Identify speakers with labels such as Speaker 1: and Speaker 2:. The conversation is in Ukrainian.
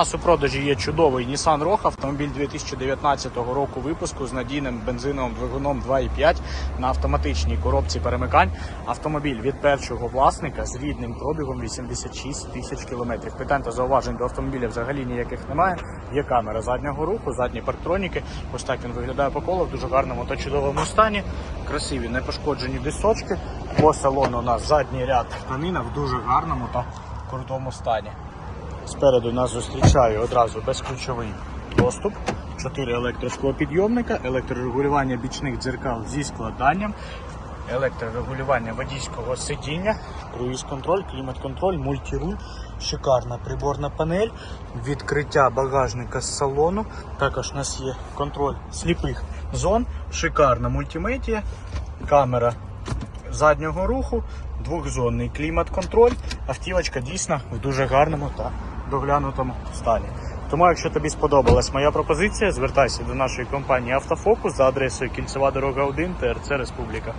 Speaker 1: Нас у продажі є чудовий Nissan Rogue, автомобіль 2019 року випуску з надійним бензиновим двигуном 2.5 на автоматичній коробці перемикань. Автомобіль від першого власника з рідним пробігом 86 тисяч кілометрів. Питань та зауважень до автомобіля взагалі ніяких немає. Є камера заднього руху, задні парктроніки. Ось так він виглядає по колу в дуже гарному та чудовому стані. Красиві непошкоджені дисочки. По салону у нас задній ряд тканина в дуже гарному та крутому стані. Спереду нас зустрічає одразу безключовий доступ, 4 електросклопідйомника, електрорегулювання бічних дзеркал зі складанням, електрорегулювання водійського сидіння, круїз-контроль, клімат-контроль, мультируль, шикарна приборна панель, відкриття багажника з салону. Також у нас є контроль сліпих зон, шикарна мультимедія, камера заднього руху, двохзонний клімат-контроль. Автівочка дійсно в дуже гарному та доглянутому стані. Тому, якщо тобі сподобалась моя пропозиція, звертайся до нашої компанії Автофокус за адресою Кільцева дорога 1 ТРЦ Республіка.